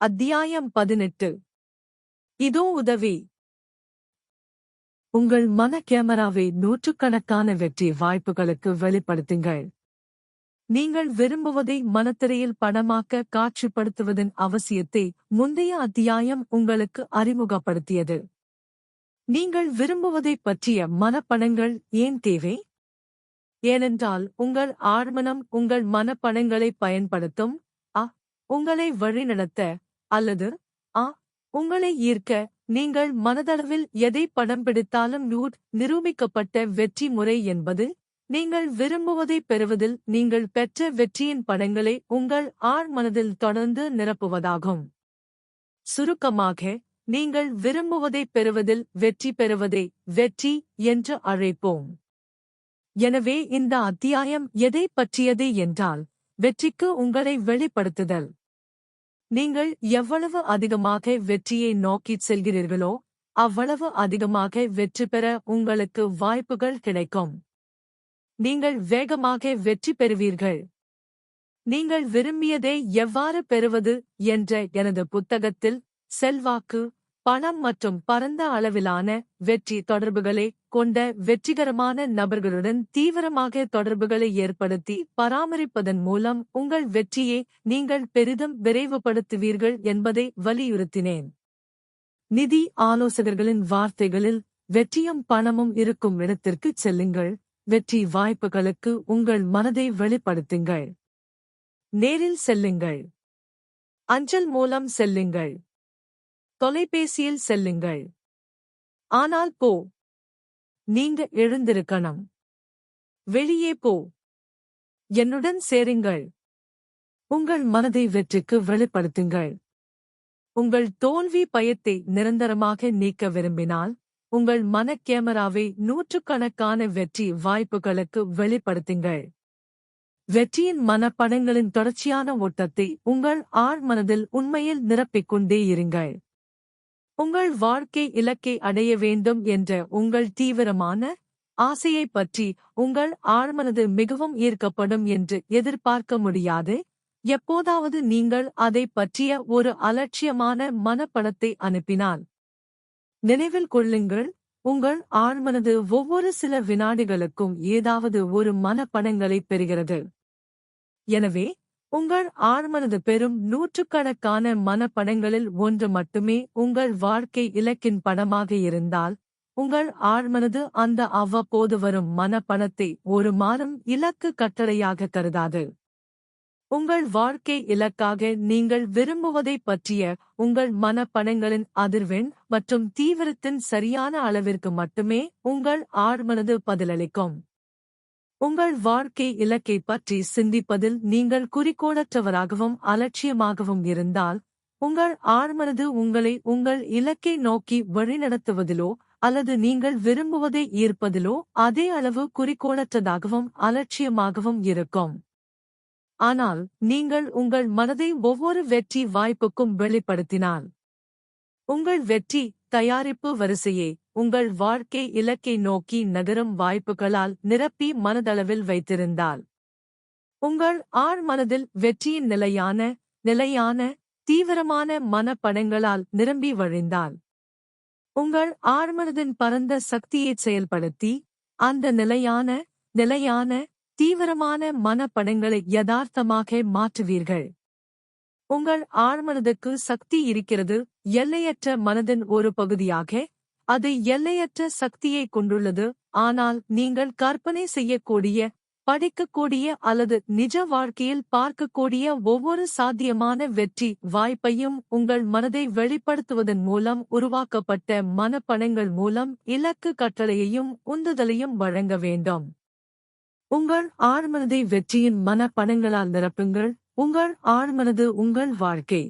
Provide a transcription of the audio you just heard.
அத்தியாயம் பதினெட்டு. இதோ உதவி. உங்கள் மன கேமராவை நூற்றுக்கணக்கான வெற்றி வாய்ப்புகளுக்கு வெளிப்படுத்துங்கள். நீங்கள் விரும்புவதை மனத்திரையில் படமாக்க காட்சிப்படுத்துவதன் அவசியத்தை முந்தைய அத்தியாயம் உங்களுக்கு அறிமுகப்படுத்தியது. நீங்கள் விரும்புவதைப் பற்றிய மனப்படங்கள் ஏன் தேவை? ஏனென்றால் உங்கள் ஆழ்மனம் உங்கள் மனப்படங்களை பயன்படுத்தும் அ உங்களை வழிநடத்த அல்லது ஆ உங்களை ஈர்க்க நீங்கள் மனதளவில் எதை படம் பிடித்தாலும் நூட் நிரூபிக்கப்பட்ட வெற்றி முறை என்பது நீங்கள் விரும்புவதைப் பெறுவதில் நீங்கள் பெற்ற வெற்றியின் படங்களை உங்கள் ஆழ்மனதில் தொடர்ந்து நிரப்புவதாகும். சுருக்கமாக நீங்கள் விரும்புவதைப் பெறுவதில் வெற்றி பெறுவதை வெற்றி என்று அழைப்போம். எனவே இந்த அத்தியாயம் எதை பற்றியது என்றால் வெற்றிக்கு உங்களை வெளிப்படுத்துதல். நீங்கள் எவ்வளவு அதிகமாக வெற்றியை நோக்கிச் செல்கிறீர்களோ அவ்வளவு அதிகமாக வெற்றி பெற உங்களுக்கு வாய்ப்புகள் கிடைக்கும். நீங்கள் வேகமாக வெற்றி பெறுவீர்கள். நீங்கள் விரும்பியதை எவ்வாறு பெறுவது என்ற எனது புத்தகத்தில் செல்வாக்கு பணம் மற்றும் பரந்த அளவிலான வெற்றி தொடர்புகளை கொண்ட வெற்றிகரமான நபர்களுடன் தீவிரமாக தொடர்புகளை ஏற்படுத்தி பராமரிப்பதன் மூலம் உங்கள் வெற்றியை நீங்கள் பெரிதும் விரைவுபடுத்துவீர்கள் என்பதை வலியுறுத்தினேன். நிதி ஆலோசகர்களின் வார்த்தைகளில் வெற்றியும் பணமும் இருக்கும் இடத்திற்குச் செல்லுங்கள். வெற்றி வாய்ப்புகளுக்கு உங்கள் மனதை வெளிப்படுத்துங்கள். நேரில் செல்லுங்கள். அஞ்சல் மூலம் செல்லுங்கள். தொலைபேசியில் செல்லுங்கள். ஆனால் போ. நீங்க எழுந்திருக்கணும். வெளியே போ. என்னுடன் சேருங்கள். உங்கள் மனதை வெற்றிக்கு வெளிப்படுத்துங்கள். உங்கள் தோல்வி பயத்தை நிரந்தரமாக நீக்க விரும்பினால் உங்கள் மன கேமராவை நூற்றுக்கணக்கான வெற்றி வாய்ப்புகளுக்கு வெளிப்படுத்துங்கள். வெற்றியின் மனப்படங்களின் தொடர்ச்சியான ஓட்டத்தை உங்கள் ஆழ் மனதில் உண்மையில் நிரப்பிக் கொண்டே இருங்கள். உங்கள் வாழ்க்கை இலக்கை அடைய வேண்டும் என்ற உங்கள் தீவிரமான ஆசையைப் பற்றி உங்கள் ஆழ்மனது மிகவும் ஈர்க்கப்படும் என்று எதிர்பார்க்க முடியாது. எப்போதாவது நீங்கள் அதை பற்றிய ஒரு அலட்சியமான மனப்படத்தை அனுப்பினால் நினைவில் கொள்ளுங்கள் உங்கள் ஆழ்மனது ஒவ்வொரு சில வினாடிகளுக்கும் ஏதாவது ஒரு மனப்படங்களைப் பெறுகிறது. எனவே உங்கள் ஆழ்மனது பெறும் நூற்றுக்கணக்கான மனப்படங்களில் ஒன்று மட்டுமே உங்கள் வாழ்க்கை இலக்கின் படமாக இருந்தால் உங்கள் ஆழ்மனது அந்த அவ்வப்போது வரும் மனப்படத்தை ஒரு மாதம் இலக்கு கட்டளையாக கருதாது. உங்கள் வாழ்க்கை இலக்காக நீங்கள் விரும்புவதைப் பற்றிய உங்கள் மனப்படங்களின் அதிர்வெண் மற்றும் தீவிரத்தின் சரியான அளவிற்கு மட்டுமே உங்கள் ஆழ்மனது பதிலளிக்கும். உங்கள் வாழ்க்கை இலக்கை பற்றி சிந்திப்பதில் நீங்கள் குறிக்கோளற்றவராகவும் அலட்சியமாகவும் இருந்தால் உங்கள் ஆழ்மனது உங்களை உங்கள் இலக்கை நோக்கி வழிநடத்துவதிலோ அல்லது நீங்கள் விரும்புவதை ஈர்ப்பதிலோ அதே அளவு குறிக்கோளற்றதாகவும் அலட்சியமாகவும் இருக்கும். ஆனால் நீங்கள் உங்கள் மனதை ஒவ்வொரு வெற்றி வாய்ப்புக்கும் வெளிப்படுத்தினால் உங்கள் வெற்றி தயாரிப்பு வரிசையை உங்கள் வாழ்க்கை இலக்கை நோக்கி நகரும் வாய்ப்புகளால் நிரப்பி மனதளவில் வைத்திருந்தால் உங்கள் ஆழ் மனதில் வெற்றியின் நிலையான நிலையான தீவிரமான மனப்படங்களால் நிரம்பி வழிந்தால் உங்கள் ஆழ்மனதின் பரந்த சக்தியைச் செயல்படுத்தி அந்த நிலையான நிலையான தீவிரமான மனப்படங்களை யதார்த்தமாக மாற்றுவீர்கள். உங்கள் ஆழ்மனதுக்கு சக்தி இருக்கிறது எல்லையற்ற மனதின் ஒரு பகுதியாக அது எல்லையற்ற சக்தியை கொண்டுள்ளது ஆனால் நீங்கள் கற்பனை செய்யக்கூடிய படிக்கக்கூடிய அல்லது நிஜ வாழ்க்கையில் பார்க்கக்கூடிய ஒவ்வொரு சாத்தியமான வெற்றி வாய்ப்பையும் உங்கள் மனதை வெளிப்படுத்துவதன் மூலம் உருவாக்கப்பட்ட மனப்பணங்கள் மூலம் இலக்கு கட்டளையையும் உந்துதலையும் வழங்க வேண்டும். உங்கள் ஆழ்மனதை வெற்றியின் மனப்பணங்களால் நிரப்புங்கள். உங்கள் ஆழ்மனது உங்கள் வாழ்க்கை.